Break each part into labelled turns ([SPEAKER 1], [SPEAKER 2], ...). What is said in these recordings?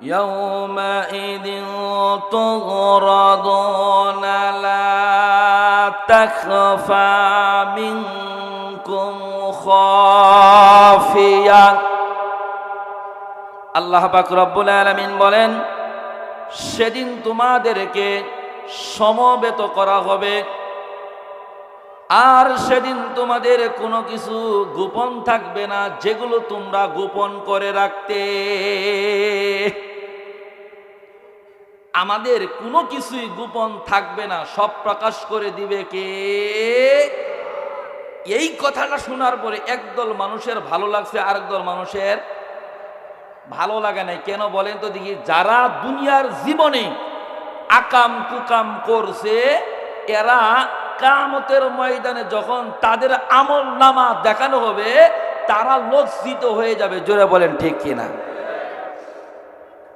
[SPEAKER 1] يومئذ تغرضون لا تخفى منكم خافية আল্লাহ পাক রব্বুল আলামিন বলেন সেদিন তোমাদেরকে সমবেত করা হবে আর সেদিন তোমাদের কোনো কিছু গোপন থাকবে না যেগুলো তোমরা গোপন করে রাখতে আমাদের কোনো কিছুই গোপন থাকবে না, সব প্রকাশ করে দিবে কে? এই কথাটা শোনার পরে একদল মানুষের ভালো লাগছে আরেকদল মানুষের ভালো লাগে নাই। কেন বলেন তো দেখি, যারা দুনিয়ার জীবনে আকাম কুকাম করছে, এরা কামতের ময়দানে যখন তাদের আমল নামা দেখানো হবে, তারা লজ্জিত হয়ে যাবে। জোরে বলেন ঠিক কিনা?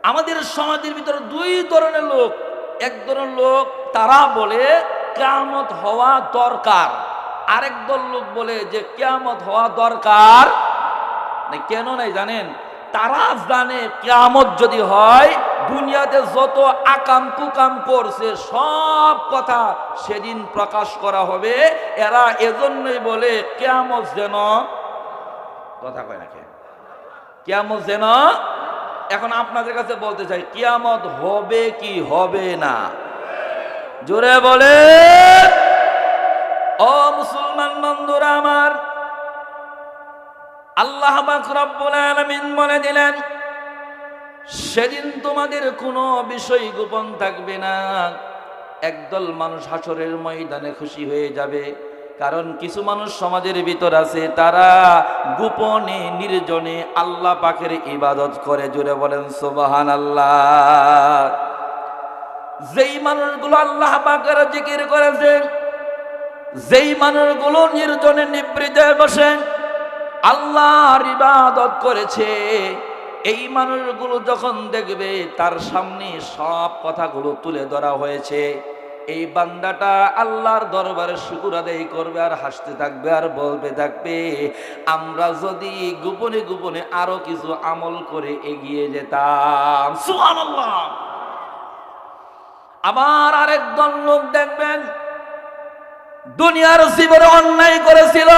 [SPEAKER 1] আমাদের সমাজের ভিতরে দুই ধরনের লোক। এক ধরনের লোক তারা বলে কেয়ামত হওয়া দরকার। আরেক দল লোক বলে যে কেয়ামত হওয়া দরকার। না, কেন নাই জানেন? তারা জানে কেয়ামত যদি হয় দুনিয়াতে যত আকাম কুকাম করছে সব কথা সেদিন প্রকাশ করা হবে। এরা এজন্যই বলে কেয়ামত যেন কথা কয় নাকি কেয়ামত যেন এখন আপনাদের কাছে বলতে চাই, কিয়ামত হবে কি হবে না? জোরে বলে ও মুসলমান বন্ধুরা আমার, আল্লাহ আলামিন বলে দিলেন, সেদিন তোমাদের কোনো বিষয় গোপন থাকবে না। একদল মানুষ হাসরের ময়দানে খুশি হয়ে যাবে। কারণ কিছু মানুষ সমাজের ভিতর আছে, তারা গোপনে, নির্জনে আল্লাহ পাখের ইবাদত করে। জুড়ে বলেন সুবাহান আল্লাহ যেই মানুষগুলো আল্লাহ পাকের জিকির করেছে, যেই মানুষগুলো নির্জনে নিবৃতে বসে, আল্লাহর ইবাদত করেছে, এই মানুষগুলো যখন দেখবে, তার সামনে সব কথাগুলো তুলে ধরা হয়েছে। এই বান্দাটা আল্লাহর দরবারে শুকুর আদায় করবে আর হাসতে থাকবে আর বলবে থাকবে, আমরা যদি গোপনে গোপনে আরও কিছু আমল করে এগিয়ে যেতাম। আবার আরেক দল লোক দেখবেন, দুনিয়ার জীবনে অন্যায় করেছিল।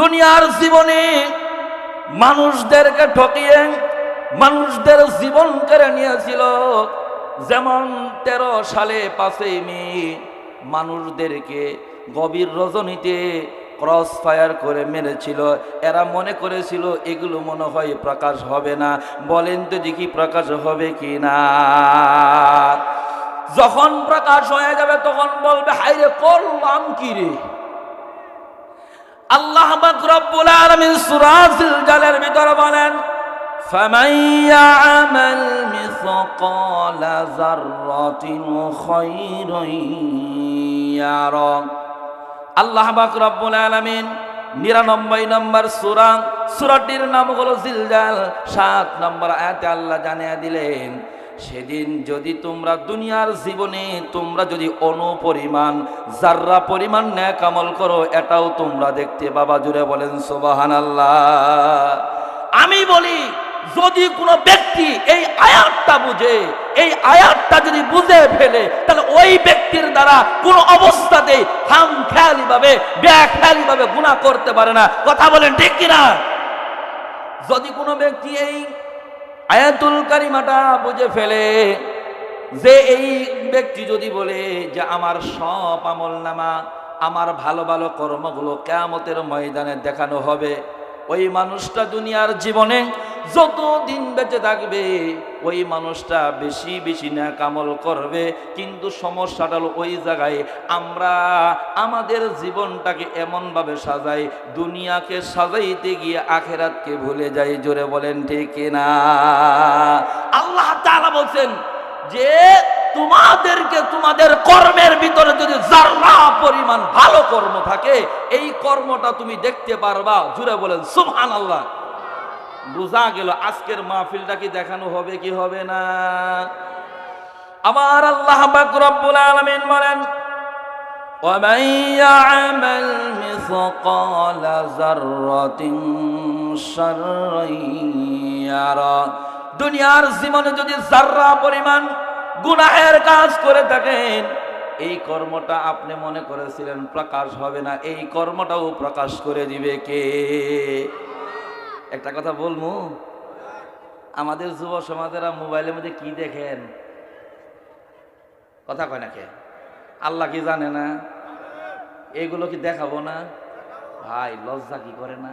[SPEAKER 1] দুনিয়ার জীবনে মানুষদেরকে ঠকিয়ে, মানুষদের জীবন কেড়ে নিয়েছিল। যেমন তেরো সালে পাঁচই মে মানুষদেরকে গভীর রজনীতে ক্রস ফায়ার করে মেরেছিল। এরা মনে করেছিল, এগুলো মনে হয় প্রকাশ হবে না। বলেন তো দেখি প্রকাশ হবে কি না যখন প্রকাশ হয়ে যাবে, তখন বলবে হাইরে করলাম কি রে? আল্লাহ রব্বুল আলামিন সূরা জিলজালের ভিতরে বলেন فمن يعمل مثقال ذرة خيرا يرى আল্লাহ পাক রব্বুল আলামিন নিরানব্বই নম্বর সূরা সূরাটির নাম হলো জিলজাল সাত নম্বর আয়াতে আল্লাহ জানিয়ে দিলেন সেদিন যদি তোমরা দুনিয়ার জীবনে তোমরা যদি অনুপরিমাণ যার্রা পরিমাণ ন্যাক আমল করো এটাও তোমরা দেখতে বাবা জুড়ে বলেন সোবাহান আমি বলি যদি কোনো ব্যক্তি এই আয়াতটা বুঝে, এই আয়াতটা যদি বুঝে ফেলে, তাহলে ওই ব্যক্তির দ্বারা কোনো অবস্থাতে হাম খেয়ালি ভাবে ব্যাখ্যালি ভাবে গুণা করতে পারে না। কথা বলেন ঠিক কিনা যদি কোনো ব্যক্তি এই আয়াতুল কারিমাটা বুঝে ফেলে, যে এই ব্যক্তি যদি বলে যে আমার সব আমল নামা, আমার ভালো ভালো কর্মগুলো কেয়ামতের ময়দানে দেখানো হবে, ওই মানুষটা দুনিয়ার জীবনে যত দিন বেঁচে থাকবে, ওই মানুষটা বেশি বেশি না কামল করবে। কিন্তু সমস্যাটা হলো ওই জায়গায় আমরা আমাদের জীবনটাকে এমনভাবে সাজাই, দুনিয়াকে সাজাইতে গিয়ে আখেরাতকে ভুলে যাই, জোরে বলেন ঠিক না আল্লাহ তাআলা বলছেন যে তোমাদেরকে তোমাদের কর্মের ভিতরে যদি জাররা পরিমাণ ভালো কর্ম থাকে, এই কর্মটা তুমি দেখতে পারবা জুড়ে বলেন সুবহান আল্লাহ বোঝা গেল আজকের মাহফিলটা কি দেখানো হবে কি হবে না আমার আল্লাহ পাক রব্বুল আলামিন বলেন ومن يعمل مثقال ذرة شرا يرى দুনিয়ার জীবনে যদি জাররা পরিমাণ গুনাহের কাজ করে থাকেন এই কর্মটা আপনি মনে করেছিলেন প্রকাশ হবে না এই কর্মটাও প্রকাশ করে দিবে কে একটা কথা বলব আমাদের যুব সমাজেরা মোবাইলের মধ্যে কি দেখেন? কথা কয় না কে? আল্লাহ কি জানে না? এগুলো কি দেখাবো না? ভাই, লজ্জা কি করে না?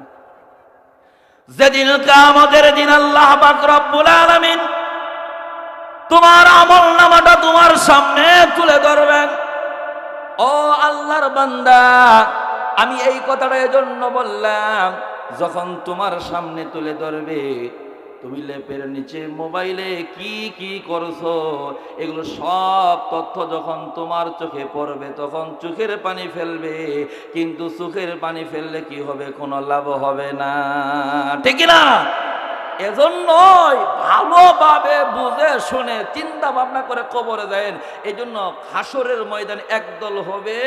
[SPEAKER 1] যেদিন কামতের দিন আল্লাহ আলামিন তোমার আমল নামাটা তোমার সামনে তুলে ধরবেন। ও আল্লাহর বান্দা, আমি এই কথাটা এজন্য বললাম যখন তোমার সামনে তুলে ধরবে, তুমি লেপের নিচে মোবাইলে কি কি করছ, এগুলো সব তথ্য যখন তোমার চোখে পড়বে, তখন চোখের পানি ফেলবে। কিন্তু চোখের পানি ফেললে কি হবে? কোনো লাভ হবে না। ঠিক না এজন্যই ভালোভাবে বুঝে, শুনে, চিন্তা ভাবনা করে কবরে দেন এই জন্য হাসরের ময়দান একদল হবে,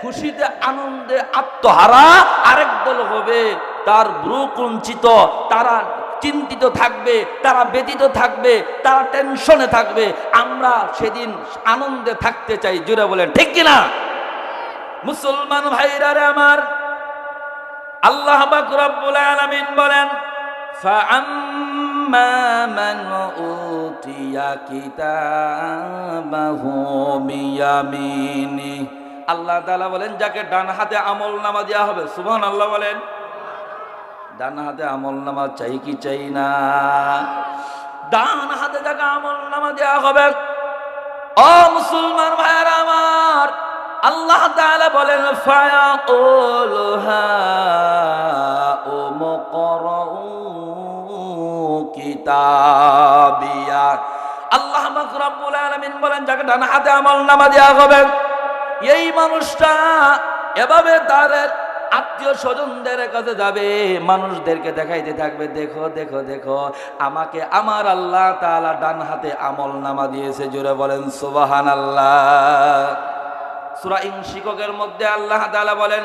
[SPEAKER 1] খুশিতে, আনন্দে আত্মহারা আরেক দল হবে। তার ব্রু কুঞ্চিত তারা চিন্তিত থাকবে তারা ব্যতীত থাকবে তারা টেনশনে থাকবে আমরা সেদিন আনন্দে থাকতে চাই জুড়ে বলেন ঠিক কিনা মুসলমান ভাইরা রে আমার আল্লাহ পাক রব্বুল আলামিন বলেন فأما من أوتي كتابه بيمينه আল্লাহ তাআলা বলেন যাকে ডান হাতে আমল নামা দেওয়া হবে সুবহান আল্লাহ বলেন ডান হাতে আমল নামা চাই কি চাই না? ডান হাতে যাকে আমল নামা দেওয়া হবে, ও মুসলমান ভাইয়ার আমার, আল্লাহ তাআলা বলেন ফায়াকুল হা ও মুকরাউ কিতাবিয়া। আল্লাহ পাক রব্বুল আলামিন বলেন, যাকে ডান হাতে আমল নামা দেওয়া হবে, এই মানুষটা এভাবে তাদের আত্মীয় স্বজনদের কাছে যাবে, মানুষদেরকে দেখাইতে থাকবে, দেখো দেখো দেখো, আমাকে আমার আল্লাহ তালা ডান হাতে আমল নামা দিয়েছে, জোরে বলেন সুবাহান আল্লাহ সূরা ইনশিককের মধ্যে আল্লাহ তাআলা বলেন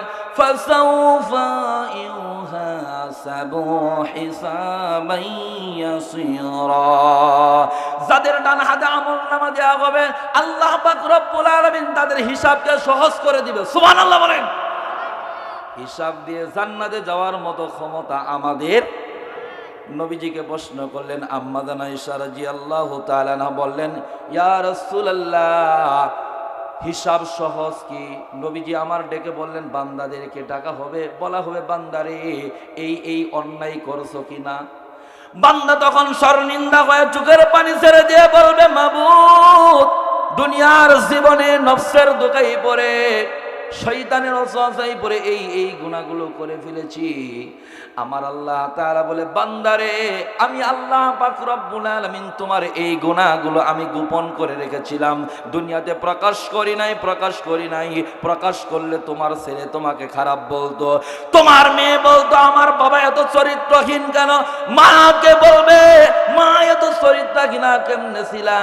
[SPEAKER 1] যাদের ডান হাতে আমল নামা দেওয়া হবে, আল্লাহ পাক রব্বুল তাদের হিসাবকে সহজ করে দিবে। সুবহানাল্লাহ বলেন। হিসাব দিয়ে জান্নাতে যাওয়ার মতো ক্ষমতা আমাদের। নবীজিকে প্রশ্ন করলেন আম্মাদানা ইশারাজি আল্লাহ তাআলা বললেন, ইয়া রাসূলুল্লাহ, হিসাব সহজ কি? নবীজি আমার ডেকে বললেন বান্দাদেরকে ডাকা হবে? বলা হবে, বান্দারে, এই এই অন্যায় করছ কিনা? বান্দা তখন স্বরনিন্দা হয়ে চোখের পানি ছেড়ে দিয়ে বলবে, মাবুদ, দুনিয়ার জীবনে নফসের দোকাই পড়ে। শৈতানের অসহায় পরে এই এই গুণাগুলো করে ফেলেছি। আমার আল্লাহ তাআলা বলে, বান্দারে, আমি আল্লাহ তোমার এই গুণাগুলো আমি গোপন করে রেখেছিলাম। দুনিয়াতে প্রকাশ করি নাই, প্রকাশ করি নাই। প্রকাশ করলে তোমার ছেলে তোমাকে খারাপ বলতো। তোমার মেয়ে বলতো, আমার বাবা এত চরিত্রহীন কেন? মাকে বলবে, মা এত চরিত্রহীনা কেমনে ছিলা?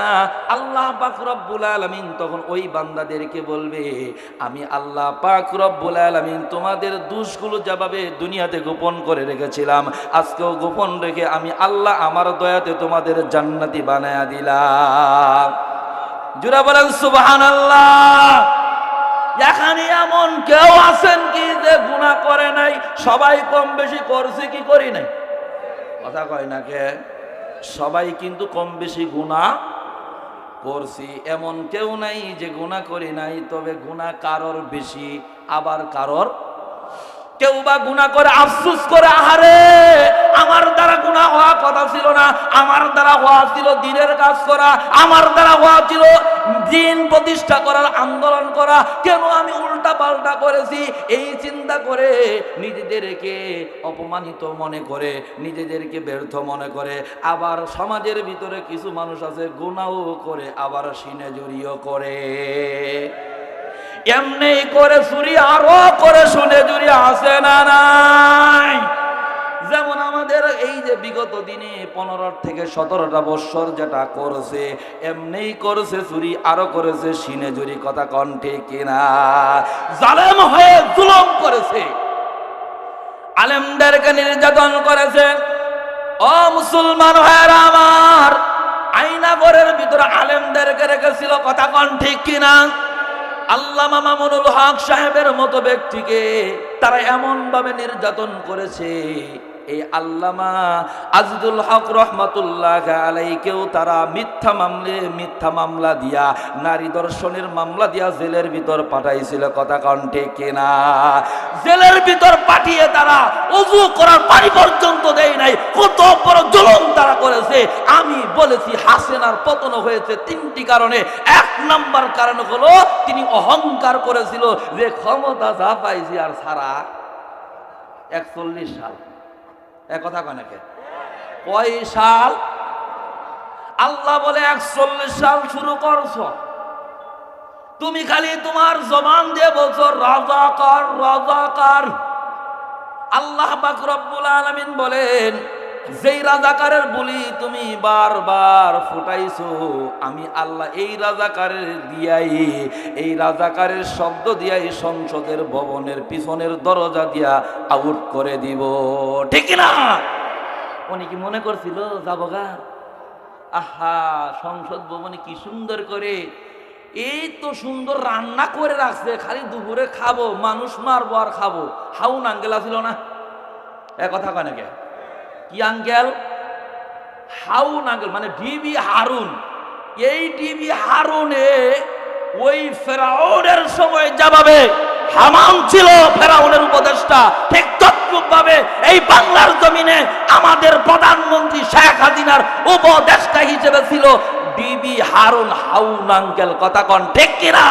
[SPEAKER 1] আল্লাহ পাক রব্বুল আলামিন তখন ওই বান্দাদেরকে বলবে, আমি আল্লাহ পাক রব্বুল আলামিন তোমাদের দোষগুলো যেভাবে দুনিয়াতে গোপন করে রেখেছিলাম, আজকেও গোপন রেখে আমি আল্লাহ আমার দয়াতে তোমাদের জান্নাতি বানায়া দিলাম। জুরা বলেন, সুবহানাল্লাহ। এখানে এমন কেউ আছেন কি যে গুনাহ করে নাই? সবাই কম বেশি করছে কি করি নাই? কথা কয় না কে? সবাই কিন্তু কম বেশি গুনাহ করছি। এমন কেউ নাই যে গুণা করি নাই তবে গুণা কারোর বেশি আবার কারোর কেউ বা গুণা করে, আফসুস করে, আহারে, আমার দ্বারা গুণা হওয়া কথা ছিল না, আমার দ্বারা হওয়া ছিল দিনের কাজ করা, আমার দ্বারা হওয়া ছিল দিন প্রতিষ্ঠা করার, আন্দোলন করা। কেন আমি উল্টা পাল্টা করেছি? এই চিন্তা করে নিজেদেরকে অপমানিত মনে করে, নিজেদেরকে ব্যর্থ মনে করে। আবার সমাজের ভিতরে কিছু মানুষ আছে গুণাও করে, আবার সিনে জড়িয়ে করে। এমনি করে চুরি আরও করে শুনে জুড়ি আসে না নাই। যেমন আমাদের এই যে বিগত দিনে পনেরো থেকে সতেরোটা বৎসর যেটা করেছে, এমনি করেছে চুরি আরও করেছে সিনে জুরি কথা কণ্ঠে কিনা? জালেম হয়ে জুলম করেছে। আলেমদেরকে নির্যাতন করেছে। ও মুসলমান ভাইয়েরা আমার আইনাগরের ভিতরে আলেমদেরকে রেখেছিল কথা কন ঠিক কিনা? আল্লামা মামুনুল হক সাহেবের মতো ব্যক্তিকে তারা এমন ভাবে নির্যাতন করেছে এই আল্লামা আজিদুল হক রহমাতুল্লাহ আলাইকেও তারা মিথ্যা মামলে, মিথ্যা মামলা দিয়া, নারী দর্শনের মামলা দিয়া জেলের ভিতর পাঠাইছিল। কথা কণ্ঠে কেনা? জেলের ভিতর পাঠিয়ে তারা উজু করার পানি পর্যন্ত দেয় নাই। কত বড় জুলুম তারা করেছে। আমি বলেছি, হাসেনার পতন হয়েছে তিনটি কারণে। এক নাম্বার কারণ হলো, তিনি অহংকার করেছিল যে ক্ষমতা যা পাইছি আর সারা একচল্লিশ সাল। কথা কনাকে কয় সাল? আল্লাহ বলে, একচল্লিশ সাল শুরু করছ। তুমি খালি তোমার জবান দিয়ে বলছো, রাজা কর রাজা কর। আল্লাহ বাকরবুল আলামিন বলেন যেই রাজাকারের বলি তুমি বারবার ফুটাইছো, আমি আল্লাহ এই রাজাকারের দিয়াই, এই রাজাকারের শব্দ দিয়াই সংসদের ভবনের পিছনের দরজা দিয়া আউট করে দিব। ঠিক না উনি কি মনে করছিল, যাব আহা, সংসদ ভবনে কি সুন্দর করে, এই তো সুন্দর রান্না করে রাখছে, খালি দুপুরে খাব, মানুষ মারবো আর খাব। হাউন আঙ্কেল ছিল না? এ কথা কয় নাকি কি আঙ্কেল হাউন আঙ্কেল মানে ডিবি হারুন। এই ডিবি হারুনে ওই ফেরাউনের সময় যাবাবে হামান ছিল ফেরাউনের উপদেষ্টা। ঠিক তদ্রুপ ভাবে এই বাংলার জমিনে আমাদের প্রধানমন্ত্রী শেখ হাসিনার উপদেষ্টা হিসেবে ছিল ডিবি হারুন হাউন আঙ্কেল। কথা কন, ঠিক কিনা?